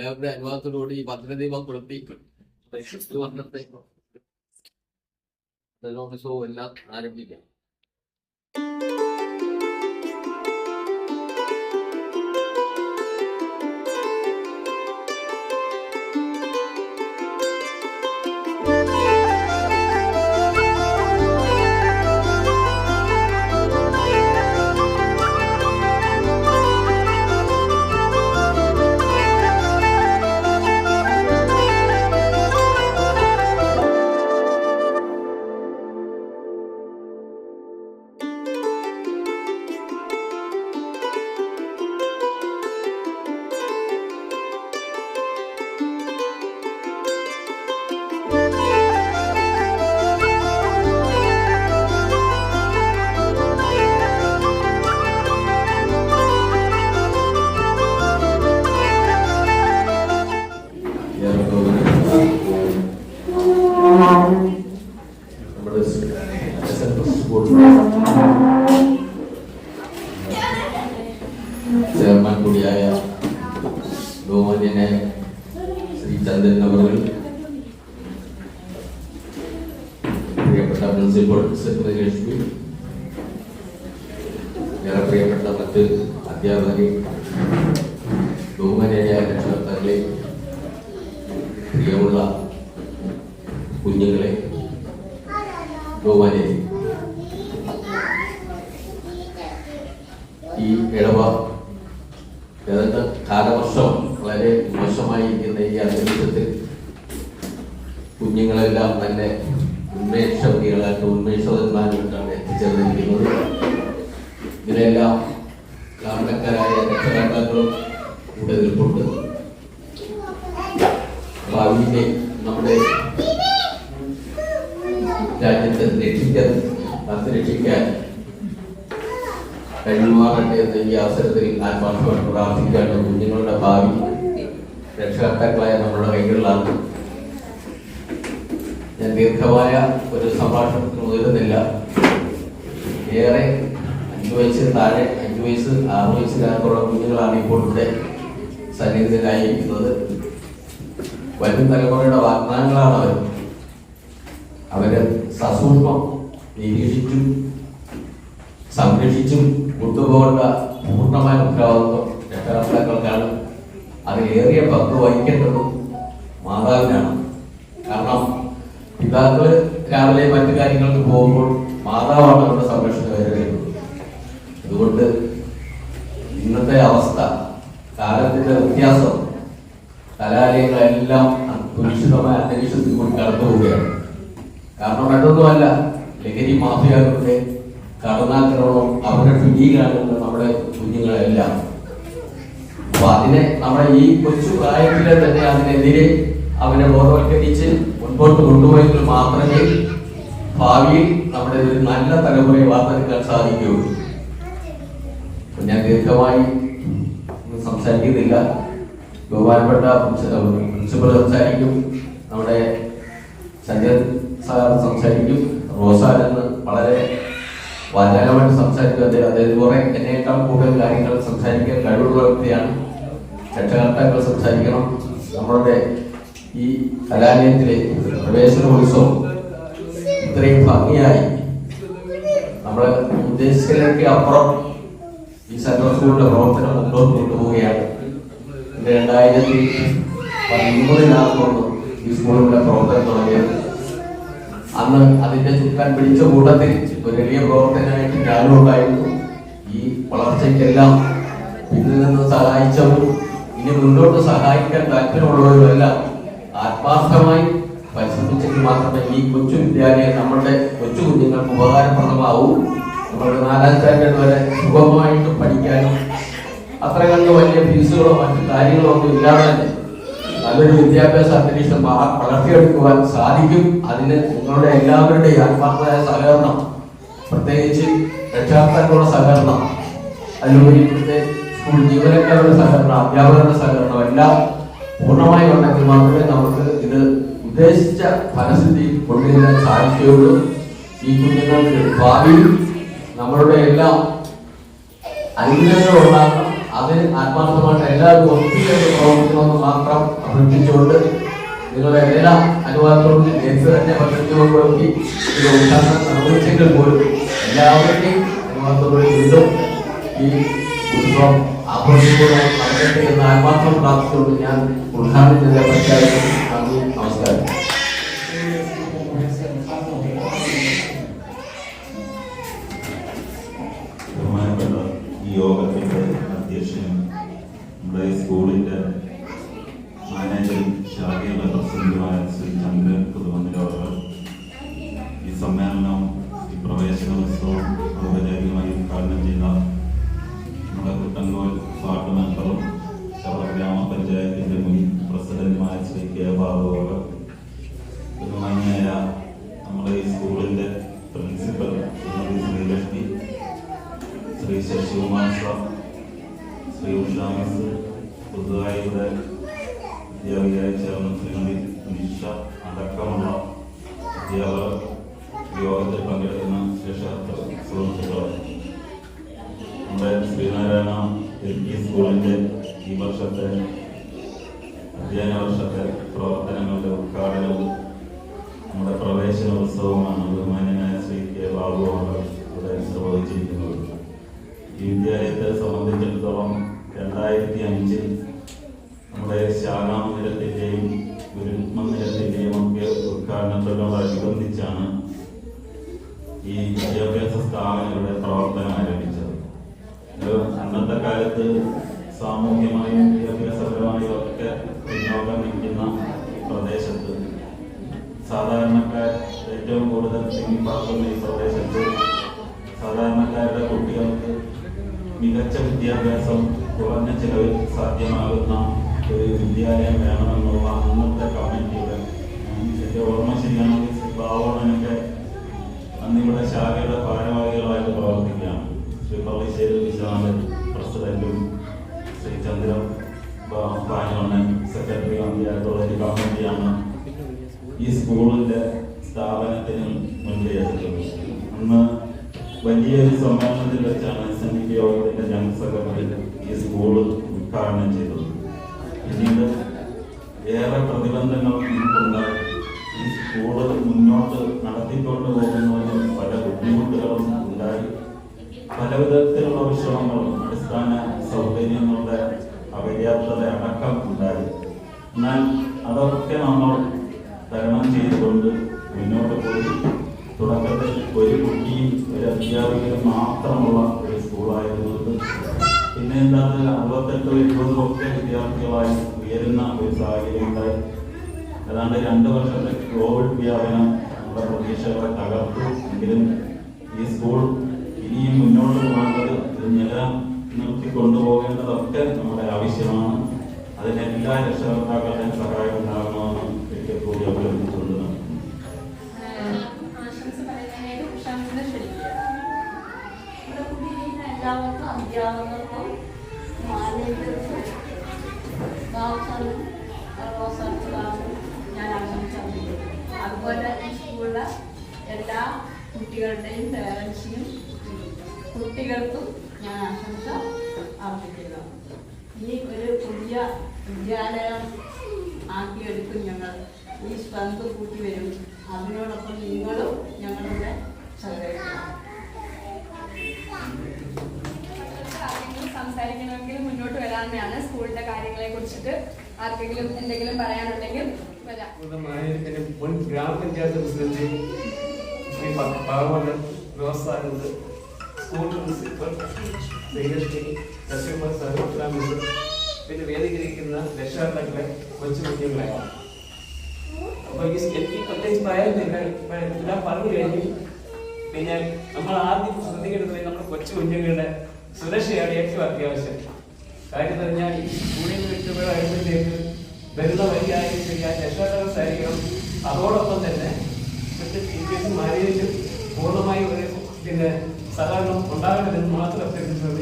എല്ലാവരുടെ അനുവാദത്തോടുകൂടി ഈ വർണത്തെ ഉത്സവം എല്ലാം ആരംഭിക്കാം. കൂടിയായ ബഹുമാന്യനെ ശ്രീ ചന്ദ്രൻ അവർ പ്രിയപ്പെട്ട പ്രിൻസിപ്പൽ സെക്രട്ടറി ലക്ഷ്മി ഏറെ പ്രിയപ്പെട്ട മറ്റ് അധ്യാപകരെ ബഹുമാന്യരായ രക്ഷകർത്താക്കളെ പ്രിയമുള്ള കുഞ്ഞുങ്ങളെ ബഹുമാനെ ഈ ഇടവ ഏതാണ്ട് കാലവർഷം വളരെ മോശമായി ഇരിക്കുന്ന ഈ അന്തരീക്ഷത്തിൽ കുഞ്ഞുങ്ങളെല്ലാം തന്നെ ഉന്മേഷവതികളായിട്ട് ഉന്മേഷവന്മാരായിട്ടാണ് എത്തിച്ചേർന്നിരിക്കുന്നത്. ഇതിനെല്ലാം കാരണക്കാരായ രക്ഷകർത്താക്കളും കൂടെ നിൽപ്പുണ്ട് ഭാവിയിലെ നമ്മുടെ രാജ്യത്തെ രക്ഷിക്കാൻ സംരക്ഷിക്കാൻ കഴിയുമാറട്ടെ എന്ന ഈ അവസരത്തിൽ ആത്മാർത്ഥമായിട്ട് പ്രാർത്ഥിക്കാനും കുഞ്ഞുങ്ങളുടെ ഭാവി. രക്ഷകർത്താക്കളായ നമ്മുടെ കൈകളിലാണ്. ഞാൻ ദീർഘമായ ഒരു സംഭാഷണത്തിന് മുതിരുന്നില്ല ഏറെ അഞ്ചു വയസ്സിന് താഴെ അഞ്ചു വയസ്സ് ആറു വയസ്സിനകത്തുള്ള കുഞ്ഞുങ്ങളാണ് ഇപ്പോൾ ഇവിടെ സന്നിഹിതരായിരിക്കുന്നത് വരും തലമുറയുടെ വാഗ്ദാനങ്ങളാണ് അവർ. അവർ സസൂക്ഷ്മം നിരീക്ഷിച്ചും സംരക്ഷിച്ചും കൊണ്ടുപോകേണ്ട പൂർണമായ ഉത്തരവാദിത്വം രക്ഷകർത്താക്കൾക്കാണ് അതിലേറിയ പങ്ക് വഹിക്കേണ്ടതും മാതാവിനാണ്. കാരണം പിതാക്കൾ രാവിലെ മറ്റു കാര്യങ്ങൾക്ക് പോകുമ്പോൾ മാതാവാണ് അവരുടെ സംരക്ഷണം വരുന്നത് അതുകൊണ്ട് ഇന്നത്തെ അവസ്ഥ കാലത്തിന്റെ വ്യത്യാസം കലാലയങ്ങളെല്ലാം സുരക്ഷിതമായ അന്തരീക്ഷത്തിൽ കൂടി കടന്നു പോവുകയാണ്. കാരണം മറ്റൊന്നുമല്ല ലഹരി മാഫിയകളുടെ കടന്നാക്രമണം അവരുടെ പിടിയിലാകുന്ന നമ്മുടെ കുഞ്ഞുങ്ങളെല്ലാം. അപ്പൊ അതിനെ നമ്മുടെ ഈ കൊച്ചു പ്രായത്തിലെ തന്നെ അതിനെതിരെ അവരെ ബോധവൽക്കരിച്ച് മുൻപോട്ട് കൊണ്ടുപോയെങ്കിൽ മാത്രമേ ഭാവിയിൽ നമ്മുടെ ഒരു നല്ല തലമുറയെ വാർത്തെടുക്കാൻ സാധിക്കുകയുള്ളൂ ഞാൻ ദീർഘമായി സംസാരിക്കുന്നില്ല. ബഹുമാനപ്പെട്ട പ്രിൻസിപ്പൽ സംസാരിക്കും. നമ്മുടെ സഞ്ജയ് സാർ സംസാരിക്കും. റോസാലെന്ന് വളരെ വാചാലമായിട്ട് സംസാരിക്കും. അദ്ദേഹം അദ്ദേഹം കുറെ എന്നേക്കാൾ കൂടുതൽ കാര്യങ്ങൾ സംസാരിക്കാൻ കഴിവുള്ള വ്യക്തിയാണ്. രക്ഷകർത്താക്കൾ സംസാരിക്കണം. നമ്മളുടെ ഈ കലാലയത്തിലെ പ്രവേശനോത്സവം ഇത്രയും ഭംഗിയായി നമ്മൾ ഉദ്ദേശിച്ചതിലേക്ക് അപ്പുറം ഈ സെൻട്രൽ സ്കൂളിന്റെ പ്രവർത്തനം മുന്നോട്ട് കൊണ്ടുപോവുകയാണ്. രണ്ടായിരത്തി പതിമൂന്നിലാണ് ഈ സ്കൂളിന്റെ പ്രവർത്തനം തുടങ്ങിയത്. അന്ന് അതിന്റെ ചുക്കാൻ പിടിച്ച കൂട്ടത്തിൽ ഒരു വലിയ പ്രവർത്തനമായിട്ട് ഞാനും ഉണ്ടായിരുന്നു. ഈ വളർച്ചയ്ക്കെല്ലാം പിന്നിൽ നിന്ന് സഹായിച്ചവരും ഇനി മുന്നോട്ട് സഹായിക്കാൻ താല്പര്യമുള്ളവരുമെല്ലാം ആത്മാർത്ഥമായി പരിശ്രമിച്ചെങ്കിൽ മാത്രമേ ഈ കൊച്ചു വിദ്യാലയം നമ്മുടെ കൊച്ചു കുഞ്ഞുങ്ങൾക്ക് ഉപകാരപ്രദമാവൂ. നമ്മുടെ നാലാം സ്റ്റാൻഡേർഡ് വരെ സുഖമായിട്ട് പഠിക്കാനും അത്ര കണ്ട് വലിയ ഫീസുകളോ മറ്റു കാര്യങ്ങളോ ഒന്നും ഇല്ലാതെ തന്നെ നല്ലൊരു വിദ്യാഭ്യാസ അന്തരീക്ഷം വള- വളർത്തിയെടുക്കുവാൻ സാധിക്കും. അതിന് നിങ്ങളുടെ എല്ലാവരുടെയും ആത്മാർത്ഥമായ സഹകരണം പ്രത്യേകിച്ച് രക്ഷാകർത്താക്കളുടെ സഹകരണം അതിലുപരി സ്കൂൾ ജീവനക്കാരുടെ സഹകരണം അധ്യാപകരുടെ സഹകരണം എല്ലാം പൂർണമായി ഉണ്ടെങ്കിൽ മാത്രമേ നമുക്ക് ഇത് ഉദ്ദേശിച്ച ഫലസിദ്ധിയിൽ കൊണ്ടുവരാൻ സാധിക്കുകയുള്ളൂ. ഈ കുഞ്ഞുങ്ങൾക്ക് ഭാവിയിൽ നമ്മളുടെ എല്ലാം അനുഗ്രഹങ്ങൾ ഉണ്ടാകണം. അതിന് ആത്മാർത്ഥമായിട്ട് എല്ലാവരും ഒത്തിരി പ്രവർത്തിക്കണമെന്ന് മാത്രം അഭ്യർത്ഥിച്ചുകൊണ്ട് നിങ്ങളുടെ എല്ലാ അനുവാദത്തോടും നേരത്തെ തന്നെ പദ്ധതിയോടുകൂടി ഇത് ഉദ്ഘാടനം നിർവഹിച്ചെങ്കിൽ പോലും എല്ലാവരുടെയും അനുവാദത്തോടുകൂടി വീണ്ടും ഈ ഉത്സവം ആഘോഷിക്കുവാൻ നടക്കട്ടെ എന്ന് ആത്മാർത്ഥം പ്രാർത്ഥിച്ചുകൊണ്ട് ഞാൻ ഉദ്ഘാടനം ചെയ്ത പ്രഖ്യാപിക്കുന്നു നന്ദി നമസ്കാരം. ശ്രീ ശശികുമാർ സാർ ശ്രീ ഉഷാ മിസ് പുതുതായി ഇവിടെ അധ്യാപികയായി ചേർന്ന ശ്രീമതി നിഷ അടക്കമുള്ള അധ്യാപകർ യോഗത്തിൽ പങ്കെടുക്കുന്ന ശേഷാർത്ഥ സുഹൃത്തുക്കൾ നമ്മുടെ ശ്രീനാരായണ എൽ പി ഈ വർഷത്തെ അധ്യയന വർഷത്തെ പ്രവർത്തനങ്ങളുടെ നമ്മുടെ പ്രവേശനോത്സവമാണ് ബഹുമാന്യനായ ശ്രീ കെ ബാബു അവർ ഇവിടെ ഈ സംബന്ധിച്ചിടത്തോളം രണ്ടായിരത്തി അഞ്ചിൽ നമ്മുടെ ശാഖാമന്ദിരത്തിന്റെയും ഗുരുമന്ദിരത്തിന്റെയും ഒക്കെ ഉദ്ഘാടനത്തോടനുബന്ധിച്ചാണ് ഈ വിദ്യാഭ്യാസ സ്ഥാപനങ്ങളുടെ പ്രവർത്തനം ആരംഭിച്ചത്. അന്നത്തെ കാലത്ത് സാമൂഹ്യമായും വിദ്യാഭ്യാസപരമായും ഒക്കെ പിന്നോക്കം നിൽക്കുന്ന പ്രദേശത്ത് സാധാരണക്കാർ ഏറ്റവും കൂടുതൽ തിങ്ങിപ്പാർക്കുന്ന ഈ പ്രദേശത്ത് സാധാരണക്കാരുടെ കുട്ടികൾക്ക് മികച്ച വിദ്യാഭ്യാസം കുറഞ്ഞ ചിലവിൽ സാധ്യമാകുന്ന ഒരു വിദ്യാലയം വേണമെന്നുള്ള അന്നത്തെ കമ്മിറ്റിയുടെ എന്റെ ഓർമ്മ ശരിയാണെങ്കിൽ ശ്രീ ബാബുണനൊക്കെ അന്നിവിടെ ശാഖയുടെ ഭാരവാഹികളായിട്ട് പ്രവർത്തിക്കുകയാണ്. ശ്രീ പള്ളിശ്ശേരി വിശ്വനാഥൻ പ്രസിഡന്റും ശ്രീ ചന്ദ്ര ബാനോണൻ സെക്രട്ടറി ആയിട്ടുള്ള ഒരു കമ്മിറ്റിയാണ് ഈ സ്കൂളിന്റെ സ്ഥാപനത്തിന് മുൻകൈ എടുത്തത് അന്ന് വലിയൊരു സമ്മേളനത്തിൽ വെച്ചാണ് എസ് എൻ ഡി യോഗത്തിന്റെ ജനറൽ സെക്രട്ടറി ഈ സ്കൂൾ ഉദ്ഘാടനം ചെയ്തത്. പിന്നീട് ഏറെ പ്രതിബന്ധങ്ങൾ ഈ സ്കൂൾ മുന്നോട്ട് നടത്തിക്കൊണ്ട് പോകുന്നതിന് പല ബുദ്ധിമുട്ടുകളും ഉണ്ടായി. പല വിധത്തിലുള്ള വിഷമങ്ങളും അടിസ്ഥാന സൗകര്യങ്ങളുടെ അപര്യാപ്തത അടക്കം ഉണ്ടായി. എന്നാൽ അതൊക്കെ നമ്മൾ തരണം ചെയ്തുകൊണ്ട് മുന്നോട്ട് പോയി. തുടക്കത്തിൽ ഒരു കുട്ടിയും ഒരു അധ്യാപകനും മാത്രമുള്ള ഒരു സ്കൂളായിരുന്നത്. പിന്നെ എന്താണ്? അറുപത്തെട്ട് എഴുപതും ഒക്കെ വിദ്യാർത്ഥികളായി ഉയരുന്ന ഒരു സാഹചര്യം ഉണ്ടായി ഏതാണ്ട് രണ്ട് വർഷത്തെ കോവിഡ് വ്യാപനം നമ്മുടെ പ്രതീക്ഷകളെ തകർത്തു. എങ്കിലും ഈ സ്കൂൾ ഇനിയും മുന്നോട്ട് പോകേണ്ടത് ഇത് നിലനിർത്തി കൊണ്ടുപോകേണ്ടതൊക്കെ നമ്മുടെ ആവശ്യമാണ്. അതിന് എല്ലാ രക്ഷകർത്താക്കളുടെയും സഹായം ഉണ്ടാകണമെന്ന് കുട്ടികളുടെയും പേരൻസിനും കുട്ടികൾക്കും ഞാൻ ആശംസ അർപ്പിക്കുന്നു. ഈ ഒരു പുതിയ വിദ്യാലയം ആക്കിയെടുക്കും ഞങ്ങൾ. ഈ സ്ട്രെങ്ത് കൂട്ടി വരും. അതിനോടൊപ്പം നിങ്ങളും ഞങ്ങളുടെ സഹകരിക്കണം. സംസാരിക്കണമെങ്കിൽ മുന്നോട്ട് വരാമെന്നാണ് സ്കൂളിന്റെ കാര്യങ്ങളെ കുറിച്ചിട്ട് ആർക്കെങ്കിലും എന്തെങ്കിലും പറയാനുണ്ടെങ്കിൽ വരാം. ഗ്രാമപഞ്ചായത്ത് പ്രസിഡന്റ് ശ്രീ ഭാഗവതൻ വ്യവസായുണ്ട് സ്കൂൾ പ്രിൻസിപ്പൽ ശ്രീലക്ഷ്മി നസീമ സർവ പിന്നെ വേദികരിക്കുന്ന രക്ഷാകർത്താക്കളെ കൊച്ചു കുഞ്ഞുങ്ങളെയാണ് അപ്പൊ ഈ എനിക്ക് പ്രത്യേകിച്ച് പറയാനില്ല എല്ലാം പറഞ്ഞു കഴിഞ്ഞു. പിന്നെ നമ്മൾ ആദ്യം ശ്രദ്ധിക്കേണ്ടത് നമ്മുടെ കൊച്ചു കുഞ്ഞുങ്ങളുടെ സുരക്ഷയാണ് ഏറ്റവും അത്യാവശ്യം. കാര്യം പറഞ്ഞാൽ ഈ സ്കൂളിൽ നിന്ന് വിട്ടുപോയപ്പോഴത്തേക്ക് വരുന്ന വഴിയായാലും ശരിയായ രക്ഷാകർത്തായിരിക്കണം അതോടൊപ്പം തന്നെ ടീച്ചേഴ്സും മാനേജും പൂർണമായി ഒരു പിന്നെ സഹകരണം ഉണ്ടാകണമെന്ന് മാത്രം അഭ്യർത്ഥിച്ചുകൊണ്ട്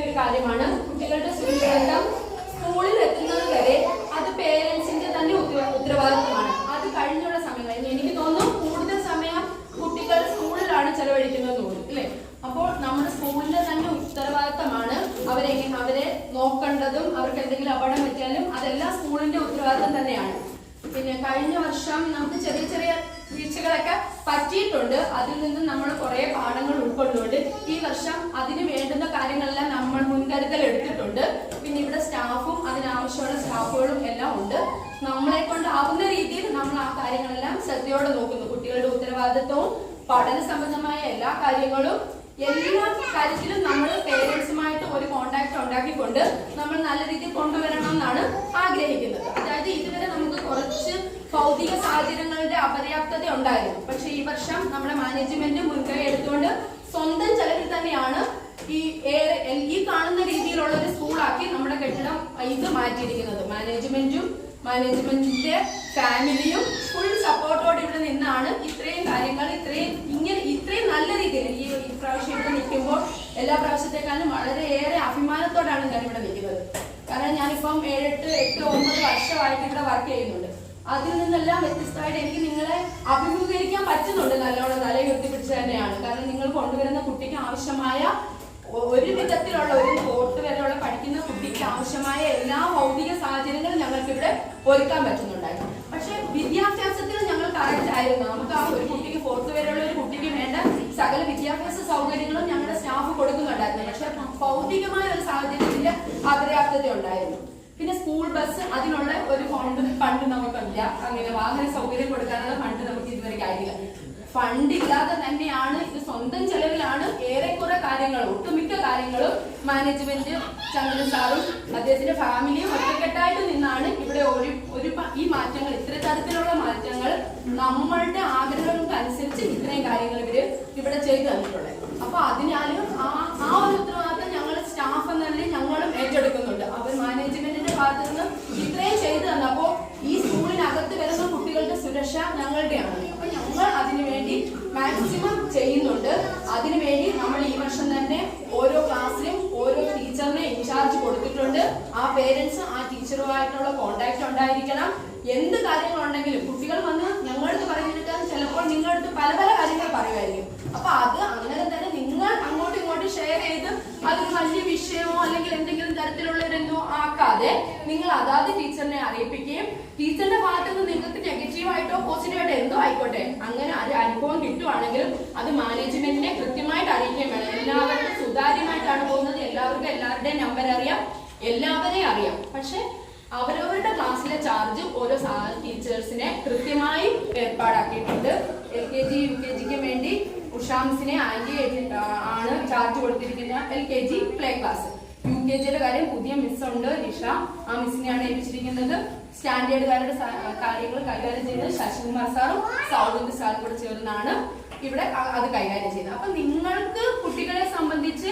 ഒരു കാര്യമാണ്. കുട്ടികളുടെ സ്കൂളിൽ എത്തുന്നത് വരെ അത് പേരൻസിന്റെ തന്നെ ഉത്തര- ഉത്തരവാദിത്തമാണ് അത് കഴിഞ്ഞുള്ള സമയങ്ങളിൽ എനിക്ക് തോന്നുന്നു കൂടുതൽ സമയം കുട്ടികൾ സ്കൂളിലാണ് ചെലവഴിക്കുന്നത് തോന്നുന്നു അല്ലേ അപ്പോൾ നമ്മുടെ സ്കൂളിന്റെ തന്നെ ഉത്തരവാദിത്തമാണ് അവരെ അവരെ നോക്കേണ്ടതും അവർക്ക് എന്തെങ്കിലും അപകടം പറ്റിയാലും അതെല്ലാം സ്കൂളിന്റെ ഉത്തരവാദിത്തം തന്നെയാണ്. പിന്നെ കഴിഞ്ഞ വർഷം നമുക്ക് ചെറിയ ചെറിയ വീഴ്ചകളൊക്കെ പറ്റിയിട്ടുണ്ട്. അതിൽ നിന്ന് നമ്മൾ കുറെ പാഠങ്ങൾ ഉൾക്കൊണ്ടുകൊണ്ട് ഈ വർഷം അതിന് വേണ്ടുന്ന കാര്യങ്ങളെല്ലാം നമ്മൾ മുൻകരുതൽ എടുത്തിട്ടുണ്ട്. പിന്നെ ഇവിടെ സ്റ്റാഫും അതിനാവശ്യമുള്ള സ്റ്റാഫുകളും എല്ലാം ഉണ്ട്. നമ്മളെ കൊണ്ട് ആവുന്ന രീതിയിൽ നമ്മൾ ആ കാര്യങ്ങളെല്ലാം ശ്രദ്ധയോടെ നോക്കുന്നു. കുട്ടികളുടെ ഉത്തരവാദിത്വവും പഠന സംബന്ധമായ എല്ലാ കാര്യങ്ങളും എല്ലാ കാര്യത്തിലും നമ്മൾ പേരൻസുമായിട്ട് ഒരു കോണ്ടാക്ട് ഉണ്ടാക്കിക്കൊണ്ട് നമ്മൾ നല്ല രീതിയിൽ കൊണ്ടുവരണം എന്നാണ് ആഗ്രഹിക്കുന്നത്. അതായത് ഇതുവരെ നമുക്ക് കുറച്ച് ഭൗതിക സാഹചര്യങ്ങളുടെ അപര്യാപ്തത ഉണ്ടായിരുന്നു. പക്ഷെ ഈ വർഷം നമ്മുടെ മാനേജ്മെന്റ് മുൻകൈ എടുത്തുകൊണ്ട് സ്വന്തം ചെലവിൽ തന്നെയാണ് ഈ ഈ കാണുന്ന രീതിയിലുള്ള ഒരു സ്കൂളാക്കി നമ്മുടെ കെട്ടിടം ഇത് മാറ്റിയിരിക്കുന്നത്. മാനേജ്മെന്റും മാനേജ്മെന്റിന്റെ ഫാമിലിയും ഫുൾ സപ്പോർട്ടോടെ ഇവിടെ നിന്നാണ് ഇത്രയും കാര്യങ്ങൾ ഇത്രയും ഈ ഇപ്രാവശ്യം പ്രാവശ്യം ഇവിടെ നിൽക്കുമ്പോൾ എല്ലാ പ്രാവശ്യത്തെക്കാളും വളരെയേറെ അഭിമാനത്തോടാണ് ഞാൻ ഇവിടെ നിൽക്കുന്നത്. കാരണം ഞാനിപ്പം ഏഴെട്ട് എട്ട് ഒമ്പത് വർഷമായിട്ട് ഇവിടെ വർക്ക് ചെയ്യുന്നുണ്ട്. അതിൽ നിന്നെല്ലാം വ്യത്യസ്തമായിട്ട് എനിക്ക് നിങ്ങളെ അഭിമുഖീകരിക്കാൻ പറ്റുന്നുണ്ട് നല്ലോണം തലയുയർത്തി പിടിച്ച് തന്നെയാണ്. കാരണം നിങ്ങൾ കൊണ്ടുവരുന്ന കുട്ടിക്ക് ആവശ്യമായ ഒരു വിധത്തിലുള്ള ഒരു കോട്ട് വരെയുള്ള പഠിക്കുന്ന കുട്ടിക്ക് ആവശ്യമായ എല്ലാ ഭൗതിക സാഹചര്യങ്ങളും ഞങ്ങൾക്ക് ഇവിടെ ഒരുക്കാൻ പറ്റുന്നുണ്ടായിരുന്നു പക്ഷെ വിദ്യാഭ്യാസത്തിൽ ഞങ്ങൾ കറക്റ്റ് ആയിരുന്നു നമുക്ക് ആ ഒരു കുട്ടിക്ക് ഫോർത്ത് വരെയുള്ള ഒരു കുട്ടിക്ക് വേണ്ട സകല വിദ്യാഭ്യാസ സൗകര്യങ്ങളും ഞങ്ങളുടെ സ്റ്റാഫ് കൊടുക്കുന്നുണ്ടായിരുന്നു പക്ഷെ ഭൗതികമായ ഒരു സാഹചര്യത്തിന്റെ അപര്യാപ്തത ഉണ്ടായിരുന്നു പിന്നെ ബസ് അതിനുള്ള ഒരു ഫണ്ട് ഫണ്ട് നമുക്കില്ല അങ്ങനെ വാഹന സൗകര്യം കൊടുക്കാനുള്ള ഫണ്ട് നമുക്ക് ഇതുവരെ ആയില്ല ഫണ്ട് ഇല്ലാതെ തന്നെയാണ് ഇത് സ്വന്തം ചെലവിലാണ് ഏറെക്കുറെ കാര്യങ്ങൾ ഒട്ടുമിക്ക കാര്യങ്ങളും മാനേജ്മെന്റ് ചന്ദ്രൻ സാറും അദ്ദേഹത്തിന്റെ ഫാമിലിയും ഒറ്റക്കെട്ടായിട്ട് നിന്നാണ് ഇവിടെ ഒരു ഒരു ഈ മാറ്റങ്ങൾ ഇത്ര തരത്തിലുള്ള മാറ്റങ്ങൾ നമ്മളുടെ ആഗ്രഹങ്ങൾക്ക് അനുസരിച്ച് ഇത്രയും കാര്യങ്ങൾ ഇവർ ഇവിടെ ചെയ്തു തന്നിട്ടുള്ളത്. അപ്പൊ അതിനാലും ആ ആ ഒരു ഉത്തരവാദിത്തം ഞങ്ങൾ സ്റ്റാഫ് എന്ന നിലയിൽ ഞങ്ങളും ഏറ്റെടുക്കുന്നുണ്ട് അവർ മാനേജ്മെന്റിന്റെ ഭാഗത്ത് നിന്ന് ഇത്രയും ചെയ്തു ഈ സ്കൂളിനകത്ത് വരുന്ന കുട്ടികളുടെ സുരക്ഷ ഞങ്ങളുടെയാണ്. അപ്പൊ ഞങ്ങൾ അതിനുവേണ്ടി മാക്സിമം ചെയ്യുന്നുണ്ട്. അതിനുവേണ്ടി നമ്മൾ ഈ വർഷം തന്നെ ഓരോ ക്ലാസ്സിലും ഓരോ ടീച്ചറിനെ ഇൻചാർജ് കൊടുത്തിട്ടുണ്ട്. ആ പേരൻസ് ആ ടീച്ചറുമായിട്ടുള്ള കോണ്ടാക്ട് ഉണ്ടായിരിക്കണം. എന്ത് കാര്യങ്ങളുണ്ടെങ്കിലും കുട്ടികൾ വന്ന് ഞങ്ങളടുത്ത് പറയുന്നതിനേക്കാൾ ചിലപ്പോൾ നിങ്ങളടുത്ത് പല പല കാര്യങ്ങൾ പറയുമായിരിക്കും. അപ്പൊ അത് അങ്ങനെ തന്നെ നിങ്ങൾ അങ്ങോട്ടും ഇങ്ങോട്ടും ഷെയർ ചെയ്ത് അതൊരു വലിയ വിഷയമോ അല്ലെങ്കിൽ എന്തെങ്കിലും തരത്തിലുള്ള ആക്കാതെ നിങ്ങൾ അതാത് ടീച്ചറിനെ അറിയിപ്പിക്കുകയും ടീച്ചറിന്റെ ഭാഗത്ത് നിന്ന് നിങ്ങൾക്ക് നെഗറ്റീവായിട്ടോ പോസിറ്റീവായിട്ടോ എന്തോ ആയിക്കോട്ടെ അങ്ങനെ ഒരു അനുഭവം കിട്ടുവാണെങ്കിലും അത് മാനേജ്മെന്റിനെ കൃത്യമായിട്ട് അറിയിക്കുകയും വേണം എല്ലാവർക്കും സുതാര്യമായിട്ടാണ് പോകുന്നത് എല്ലാവർക്കും എല്ലാവരുടെയും നമ്പർ അറിയാം എല്ലാവരെയും അറിയാം പക്ഷെ അവരവരുടെ ക്ലാസ്സിലെ ചാർജ് ഓരോ ടീച്ചേഴ്സിനെ കൃത്യമായി ഏർപ്പാടാക്കിയിട്ടുണ്ട് L K G U K ജിക്ക് വേണ്ടി ഉഷാംസിനെ ആന്റി ആണ് ചാർജ് കൊടുത്തിരിക്കുന്ന L K G play class U K ജിയുടെ കാര്യം പുതിയ മിസ് ഉണ്ട് നിഷ. ആ മിസ്സിനെയാണ് ഏൽപ്പിച്ചിരിക്കുന്നത്. സ്റ്റാൻഡേർഡുകാരുടെ കാര്യങ്ങൾ കൈകാര്യം ചെയ്യുന്നത് ശശികുമാർ സാറും സൗഗന്ത് സാറും കൂടെ ചേർന്നാണ് ഇവിടെ അത് കൈകാര്യം ചെയ്യുന്നത്. അപ്പൊ നിങ്ങൾക്ക് കുട്ടികളെ സംബന്ധിച്ച്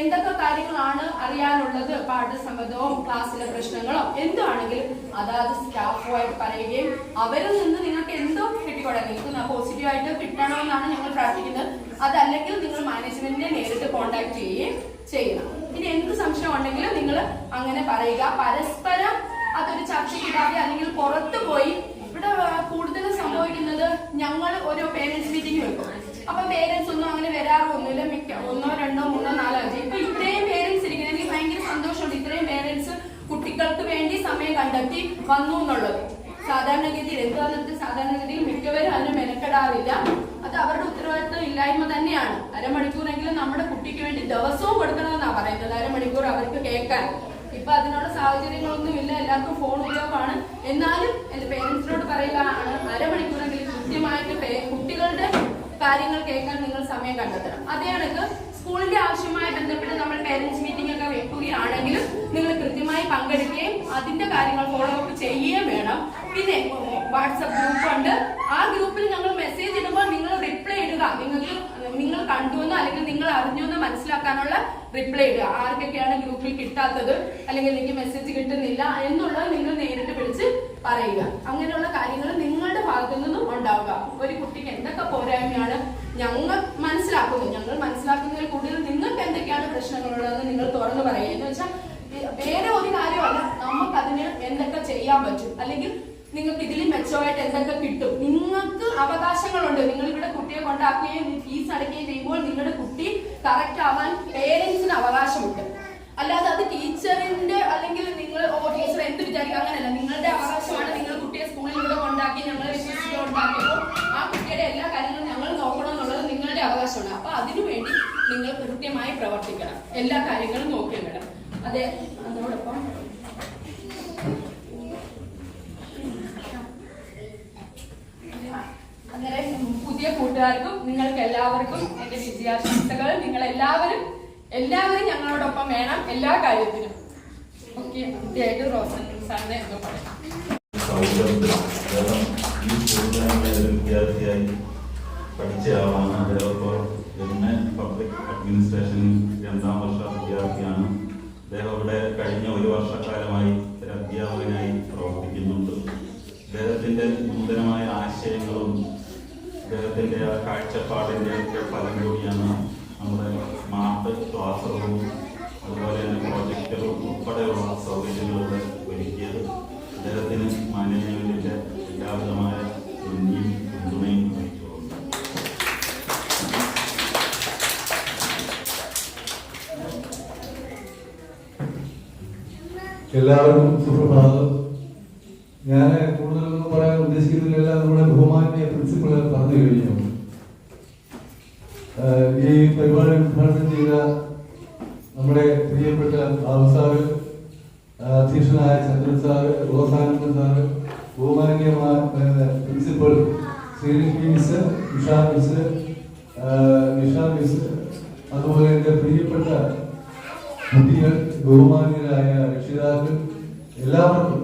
എന്തൊക്കെ കാര്യങ്ങളാണ് അറിയാനുള്ളത്? പാഠസംബന്ധവും ക്ലാസ്സിലെ പ്രശ്നങ്ങളോ എന്താണെങ്കിലും അതാത് സ്റ്റാഫുമായിട്ട് പറയുകയും അവരിൽ നിന്ന് നിങ്ങൾക്ക് എന്തോ കിട്ടിക്കൊടുക്കാം നിങ്ങൾക്ക് പോസിറ്റീവ് ആയിട്ട് കിട്ടണമെന്നാണ് ഞങ്ങൾ പ്രാർത്ഥിക്കുന്നത്. അതല്ലെങ്കിൽ നിങ്ങൾ മാനേജ്മെന്റിനെ നേരിട്ട് കോൺടാക്ട് ചെയ്യുകയും ചെയ്യണം. ഇനി എന്ത് സംശയം ഉണ്ടെങ്കിലും നിങ്ങൾ അങ്ങനെ പറയുക. പരസ്പരം അതൊരു ചർച്ചയ്ക്കിടാതെ അല്ലെങ്കിൽ പുറത്തു പോയി ഇവിടെ കൂടുതൽ സംഭവിക്കുന്നത് ഞങ്ങൾ ഒരു പേരൻസ് മീറ്റിംഗ് വെക്കും. അപ്പൊ പേരൻസ് ഒന്നും അങ്ങനെ വരാറൊന്നുമില്ല. മിക്ക ഒന്നോ രണ്ടോ മൂന്നോ നാലോ അഞ്ച്. ഇപ്പൊ ഇത്രയും പേരൻസ് ഇരിക്കുന്നത് എനിക്ക് ഭയങ്കര സന്തോഷമുണ്ട്. ഇത്രയും പേരൻസ് കുട്ടികൾക്ക് വേണ്ടി സമയം കണ്ടെത്തി വന്നു എന്നുള്ളത്. സാധാരണഗതിയിൽ എന്താണെന്ന് സാധാരണഗതിയിൽ മിക്കവരും അതിന് മെനക്കെടാറില്ല. അത് അവരുടെ ഉത്തരവാദിത്വം ഇല്ലായ്മ തന്നെയാണ്. അരമണിക്കൂറെങ്കിലും നമ്മുടെ കുട്ടിക്ക് വേണ്ടി ദിവസവും കൊടുക്കണമെന്നാണ് പറയുന്നത്. അരമണിക്കൂർ അവർക്ക് കേൾക്കാൻ. ഇപ്പൊ അതിനുള്ള സാഹചര്യങ്ങളൊന്നും ഇല്ല എല്ലാവർക്കും ഫോൺ ഉപയോഗമാണ്. എന്നാലും എന്റെ പേരൻസിനോട് പറയുകയാണ് അരമണിക്കൂറെങ്കിലും കൃത്യമായിട്ട് കുട്ടികളുടെ കാര്യങ്ങൾ കേൾക്കാൻ നിങ്ങൾ സമയം കണ്ടെത്തണം. അതേ കണക്ക് സ്കൂളിന്റെ ആവശ്യമായി ബന്ധപ്പെട്ട് നമ്മൾ പേരൻസ് മീറ്റിംഗ് ഒക്കെ വെക്കുകയാണെങ്കിലും നിങ്ങൾ കൃത്യമായി പങ്കെടുക്കുകയും അതിന്റെ കാര്യങ്ങൾ ഫോളോ അപ്പ് ചെയ്യുകയും വേണം. പിന്നെ വാട്സപ്പ് ഗ്രൂപ്പ് ഉണ്ട്. ആ ഗ്രൂപ്പിൽ ഞങ്ങൾ മെസ്സേജ് ഇടുമ്പോൾ നിങ്ങൾ ഇടുക നിങ്ങൾക്ക് നിങ്ങൾ കണ്ടുവെന്നോ അല്ലെങ്കിൽ നിങ്ങൾ അറിഞ്ഞുവെന്നോ മനസ്സിലാക്കാനുള്ള റിപ്ലൈ ഇടുക. ആർക്കൊക്കെയാണ് ഗ്രൂപ്പിൽ കിട്ടാത്തത്? അല്ലെങ്കിൽ എനിക്ക് മെസ്സേജ് കിട്ടുന്നില്ല എന്നുള്ളത് നിങ്ങൾ നേരിട്ട് വിളിച്ച് പറയുക. അങ്ങനെയുള്ള കാര്യങ്ങൾ നിങ്ങളുടെ ഭാഗത്തു നിന്നും ഉണ്ടാവുക. ഒരു കുട്ടിക്ക് എന്തൊക്കെ പോരായ്മയാണ് ഞങ്ങൾ മനസ്സിലാക്കുന്നു ഞങ്ങൾ മനസ്സിലാക്കുന്നതിൽ കൂടുതൽ നിങ്ങൾക്ക് എന്തൊക്കെയാണ് പ്രശ്നങ്ങളുള്ളതെന്ന് നിങ്ങൾ തുറന്നു പറയുക. എന്ന് വെച്ചാൽ വേറെ ഒരു കാര്യമല്ല. നമുക്ക് അതിന് എന്തൊക്കെ ചെയ്യാൻ പറ്റും? അല്ലെങ്കിൽ നിങ്ങൾക്ക് ഇതിൽ മെച്ചമായിട്ട് എന്തൊക്കെ കിട്ടും? നിങ്ങൾക്ക് അവകാശങ്ങളുണ്ട്. നിങ്ങൾ ഇവിടെ കുട്ടിയെ കൊണ്ടാക്കുകയും ഫീസ് അടയ്ക്കുകയും ചെയ്യുമ്പോൾ നിങ്ങളുടെ കുട്ടി കറക്റ്റ് ആവാൻ പേരൻസിന് അവകാശമുണ്ട്. അല്ലാതെ അത് ടീച്ചറിന്റെ അല്ലെങ്കിൽ നിങ്ങൾ ഓ ടീച്ചർ എന്ത് വിചാരിക്കും? അങ്ങനെയല്ല. നിങ്ങളുടെ അവകാശമാണ് നിങ്ങൾ കുട്ടിയെ സ്കൂളിൽ ഇവിടെ കൊണ്ടാക്കി ഞങ്ങൾ വിശ്വസിച്ച് കൊണ്ടാക്കിയപ്പോൾ ആ കുട്ടിയുടെ എല്ലാ കാര്യങ്ങളും ഞങ്ങൾ നോക്കണം എന്നുള്ളത് നിങ്ങളുടെ അവകാശമാണ്. അപ്പൊ അതിനുവേണ്ടി നിങ്ങൾ കൃത്യമായി പ്രവർത്തിക്കണം. എല്ലാ കാര്യങ്ങളും നോക്കിയിടണം അതെ അതോടൊപ്പം അങ്ങനെ പുതിയ കൂട്ടുകാർക്കും നിങ്ങൾക്ക് എല്ലാവർക്കും എന്റെ വിജയാശംസകൾ നിങ്ങൾ എല്ലാവരും എല്ലാവരും ഞങ്ങളോടൊപ്പം വേണം എല്ലാ കാര്യത്തിലും ഓക്കെ ആദ്യമായിട്ട് റോസൻ സാറിനെ എന്തോ പറയാം. വിദ്യാർത്ഥിയായി പഠിച്ച ആളാണ് അദ്ദേഹം എ പബ്ലിക് അഡ്മിനിസ്ട്രേഷനിൽ രണ്ടാം വർഷ വിദ്യാർത്ഥിയാണ്. അദ്ദേഹം ഇവിടെ കഴിഞ്ഞ ഒരു വർഷക്കാലമായി ഒരു അധ്യാപകനായി പ്രവർത്തിക്കുന്നുണ്ട്. അദ്ദേഹത്തിന്റെ നൂതനമായ ആശയങ്ങളും അദ്ദേഹത്തിന്റെ ആ കാഴ്ചപ്പാടിന്റെ ഒക്കെ ഫലം കൂടിയാണ് നമ്മുടെ സ്മാർട്ട് ക്ലാസ് റൂമും അതുപോലെ തന്നെ പ്രൊജക്ടറും ഉൾപ്പെടെയുള്ള സൗകര്യങ്ങൾ ഇവിടെ ഒരുക്കിയത്. അദ്ദേഹത്തിന് മാനേജ്മെന്റിന്റെ എല്ലാവിധമായ നന്ദിയും പിന്തുണയും എല്ലാവർക്കും സുപ്രഭാതം ഞാൻ കൂടുതലൊന്നും പറയാൻ ഉദ്ദേശിക്കുന്നില്ല നമ്മുടെ ബഹുമാന്യ പ്രിൻസിപ്പൾ പറഞ്ഞു കഴിഞ്ഞു ആഹ് ഈ പരിപാടി ഉദ്ഘാടനം ചെയ്ത നമ്മുടെ പ്രിയപ്പെട്ട ബാബു സാറ് ആഹ് അധ്യക്ഷനായ Chandran sir Rosanandan sir ബഹുമാന്യമായ principal Sreelakshmi miss Usha miss Nisha miss അതുപോലെ എന്റെ പ്രിയപ്പെട്ട കുട്ടികൾ ബഹുമാന്യരായ രക്ഷിതാക്കൾ എല്ലാവർക്കും.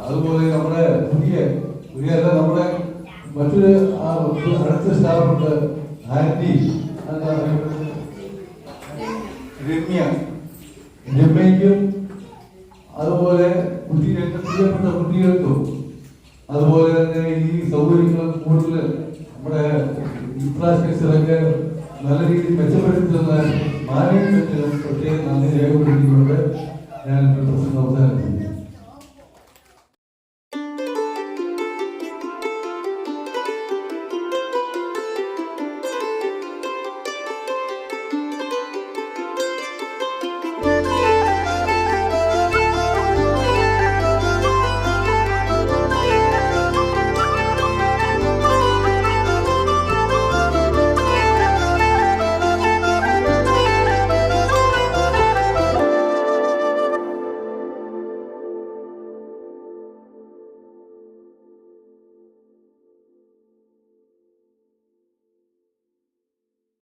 അതുപോലെ നമ്മുടെ പുതിയ പുതിയ അല്ല നമ്മുടെ മറ്റൊരു അടുത്ത സ്റ്റാഫുണ്ട് ആന്റി എന്താ രമ്യ. രമ്യയ്ക്കും അതുപോലെ കുട്ടി പ്രിയപ്പെട്ട കുട്ടികൾക്കും അതുപോലെ തന്നെ ഈ സൗകര്യങ്ങൾ കൂടുതൽ നമ്മുടെ ഇൻഫ്രാസ്ട്രക്ചറൊക്കെ നല്ല രീതിയിൽ മെച്ചപ്പെടുത്തുന്ന മാനേജ്മെന്റ് മാനേജ്മെന്റിനും പ്രത്യേകം നന്ദി രേഖപ്പെടുത്തിക്കൊണ്ട് ഞാൻ എന്റെ പ്രശ്നം അവസാനിപ്പിക്കും